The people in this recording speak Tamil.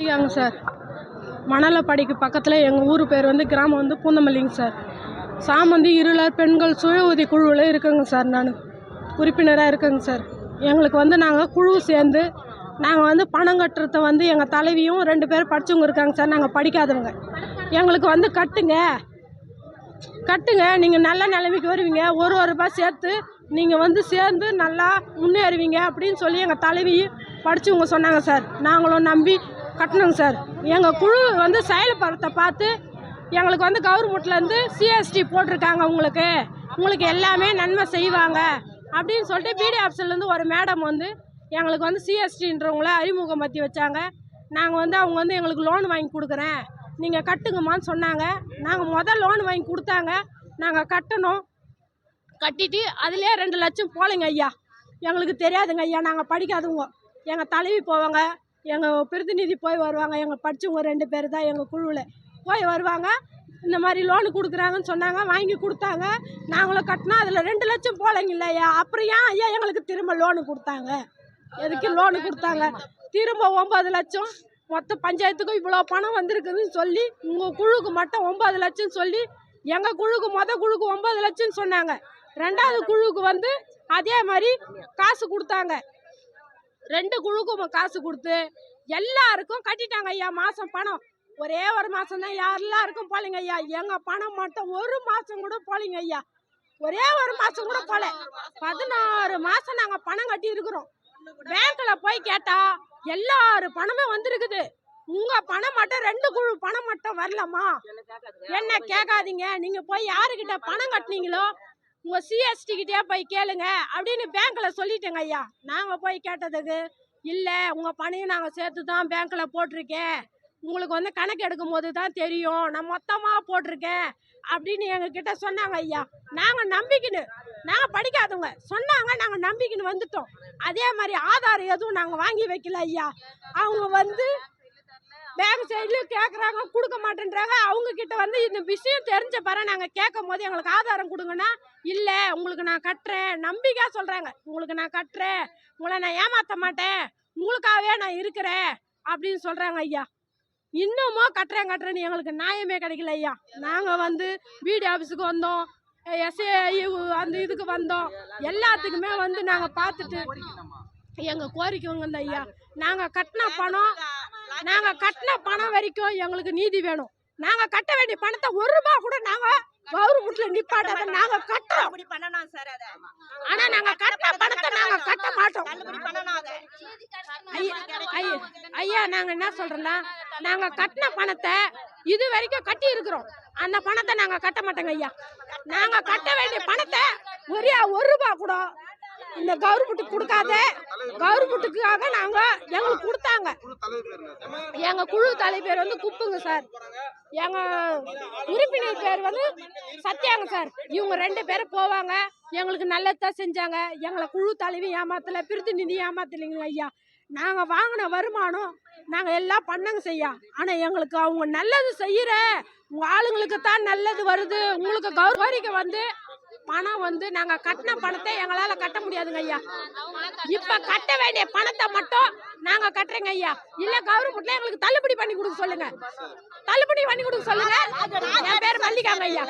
ஐயாங்க சார். மணலப்படிக்கு பக்கத்தில் எங்கள் ஊர் பேர் வந்து கிராமம் வந்து பூந்தமல்லிங்க சார். சாமந்தி இருளர் பெண்கள் சுய உதவி குழுவில் இருக்கேங்க சார் நான். உறுப்பினராக இருக்கேங்க சார். எங்களுக்கு வந்து நாங்கள் குழு சேர்ந்து நாங்கள் வந்து பணம் கட்டுறத வந்து எங்கள் தலைவியும் ரெண்டு பேர் படித்தவங்க இருக்காங்க சார். நாங்கள் படிக்காதவங்க. எங்களுக்கு வந்து கட்டுங்க. கட்டுங்க. நீங்கள் நல்ல நிலைமைக்கு வருவீங்க. ஒரு ஒரு ரூபாய் சேர்த்து நீங்கள் வந்து சேர்ந்து நல்லா முன்னேறுவீங்க அப்படின்னு சொல்லி எங்கள் தலைவி படித்தவங்க சொன்னாங்க சார். நாங்களும் நம்பி கட்டணுங்க சார். எங்கள் குழு வந்து செயல்படுறத பார்த்து எங்களுக்கு வந்து கவர்மெண்ட்லேருந்து சிஎஸ்டி போட்டிருக்காங்க உங்களுக்கு. உங்களுக்கு எல்லாமே நன்மை செய்வாங்க. அப்படின்னு சொல்லிட்டு பிடி ஆஃபீஸர்லேருந்து ஒரு மேடம் வந்து எங்களுக்கு வந்து சிஎஸ்டின்றவங்கள அறிமுகம் பற்றி வச்சாங்க. நாங்கள் வந்து அவங்க வந்து எங்களுக்கு லோன் வாங்கி கொடுக்குறேன். நீங்கள் கட்டுங்கம்மான்னு சொன்னாங்க. நாங்கள் முதல் லோன் வாங்கி கொடுத்தாங்க. நாங்கள் கட்டணும். கட்டிட்டு அதுலேயே ரெண்டு லட்சம் போலைங்க ஐயா. எங்களுக்கு தெரியாதுங்க ஐயா. நாங்கள் படிக்காதவங்க. எங்கள் தலைவி போவாங்க. எங்கள் பிரதிநிதி போய் வருவாங்க. எங்கள் படித்தவங்க ரெண்டு பேர் தான் எங்கள் குழுவில். போய் வருவாங்க. இந்த மாதிரி லோனு கொடுக்குறாங்கன்னு சொன்னாங்க. வாங்கி கொடுத்தாங்க. நாங்களும் கட்டினா அதில் ரெண்டு லட்சம் போலங்க இல்லையா? அப்புறம் ஏன் ஐயா எங்களுக்கு திரும்ப லோனு கொடுத்தாங்க? எதுக்கு லோனு கொடுத்தாங்க? திரும்ப ஒம்பது லட்சம். மொத்த பஞ்சாயத்துக்கும் இவ்வளோ பணம் வந்திருக்குதுன்னு சொல்லி உங்கள் குழுக்கு மட்டும் ஒம்பது லட்சம் சொல்லி எங்கள் குழுக்கு மொத குழுக்கு ஒம்பது லட்சம்னு சொன்னாங்க. ரெண்டாவது குழுவுக்கு வந்து அதே மாதிரி காசு கொடுத்தாங்க. ரெண்டு குழுக்கும் காசு கொடுத்து எல்லாருக்கும் கட்டிட்டாங்க ஐயா மாதம் பணம். ஒரே ஒரு மாதம் தான் எல்லாருக்கும் போலிங்க ஐயா. எங்கள் பணம் மட்டும் ஒரு மாதம் கூட போலிங்க ஐயா. ஒரே ஒரு மாதம் கூட போல. பதினாறு மாதம் நாங்கள் பணம் கட்டி இருக்கிறோம் பேங்க்கில் போய் கேட்டால் எல்லாரு பணமே வந்திருக்குது. உங்க பணம் மட்டும் ரெண்டு குழு பணம் மட்டும் வரலம்மா. என்ன கேட்காதீங்க. நீங்க போய் யாருக்கிட்ட பணம் கட்டினீங்களோ உங்க சிஎஸ்டி கிட்டே போய் கேளுங்க அப்படின்னு பேங்க்ல சொல்லிட்டேங்க ஐயா. நாங்க போய் கேட்டதுக்கு இல்ல உங்க பணையும் நாங்க சேர்த்து தான் பேங்க்ல போட்டிருக்கேன். உங்களுக்கு வந்து கணக்கு எடுக்கும் போது தான் தெரியும். நான் மொத்தமா போட்டிருக்கேன். அப்படின்னு எங்க கிட்ட சொன்னாங்க ஐயா. நாங்க நம்பிக்கின்னு நாங்க படிக்காதவங்க. சொன்னாங்க நாங்க நம்பிக்கின்னு வந்துட்டோம். அதே மாதிரி ஆதார் எதுவும் நாங்க வாங்கி வைக்கல ஐயா. அவங்க வந்து பேங்க் சைட்லயும் கேக்குறாங்க கொடுக்க மாட்டேன்றாங்க. கிட்ட வந்து இந்த விஷயம் தெரிஞ்ச பிறகு நாங்க கேட்கும் போது எங்களுக்கு ஆதாரம் கொடுங்கன்னா இல்ல உங்களுக்கு நான் கட்டுறேன். நம்பிக்கையா சொல்றாங்க. உங்களுக்கு நான் கட்டுறேன். உங்களை நான் ஏமாத்த மாட்டேன். உங்களுக்காகவே நான் இருக்கிறேன். அப்படின்னு சொல்றாங்க ஐயா. இன்னமும் கட்டுறேன் கட்டுறேன்னு எங்களுக்கு நியாயமே கிடைக்கல ஐயா. நாங்க வந்து பிடி ஆஃபீஸுக்கு வந்தோம். எஸ்ஏ அந்த இதுக்கு வந்தோம். எல்லாத்துக்குமே வந்து நாங்க பார்த்துட்டு எங்க கோரிக்கை வந்து ஐயா. நாங்க கட்டின பணம் நாங்க கட்டின பணம் வரைக்கும் எங்களுக்கு நீதி வேணும். நாங்க கட்ட வேண்டிய பணத்தை ஒரு ரூபாய் கூட நாங்க கவர்மெண்ட்ல நிப்பாட்டாத நாங்க கட்டுறோம். தள்ளுபடி பண்ணணும் சார் அத. ஆனா நாங்க கட்டின பணத்தை நாங்க கட்ட மாட்டோம். தள்ளுபடி பண்ணணும் அத. ஐயா ஐயா ஐயா நாங்க என்ன சொல்றோம்னா நாங்க கட்டின பணத்தை இது வரைக்கும் கட்டி இருக்கிறோம். அந்த பணத்தை நாங்க கட்ட மாட்டோங்க ஐயா. நாங்க கட்ட வேண்டிய பணத்தை ஒரே ஒரு ரூபாய் கூட இந்த கவர்மெண்ட்டுக்கு கொடுக்காத கவர்மெண்ட்டுக்காக நாங்க எங்களுக்கு கொடுத்தாங்க. எங்க குழு தலைவர் வந்து குப்புங்க சார். எங்க உறுப்பினர் பேர் வந்து சத்யாங்க சார். இவங்க ரெண்டு பேரும் போவாங்க. எங்களுக்கு நல்லதான் செஞ்சாங்க. எங்களை குழு தலைவி ஏமாத்தல பிரதிநிதி ஏமாத்தலைங்க ஐயா. நாங்க வாங்கின வருமானம் நாங்க எல்லாம் பண்ணங்க செய்யா. ஆனா எங்களுக்கு அவங்க நல்லது செய்யற உங்க ஆளுங்களுக்கு தான் நல்லது வருது. உங்களுக்கு கௌர- வந்து பணம் வந்து நாங்க கட்டின பணத்தை எங்களால கட்ட முடியாதுங்க ஐயா. இப்ப கட்ட வேண்டிய பணத்தை மட்டும் நாங்க கட்டுறேங்க ஐயா. இல்ல கவர்மெண்ட்ல எங்களுக்கு தள்ளுபடி பண்ணி கொடுக்க சொல்லுங்க. தள்ளுபடி பண்ணி கொடுக்க சொல்லுங்க. என் பேர் மல்லிகாங்க ஐயா.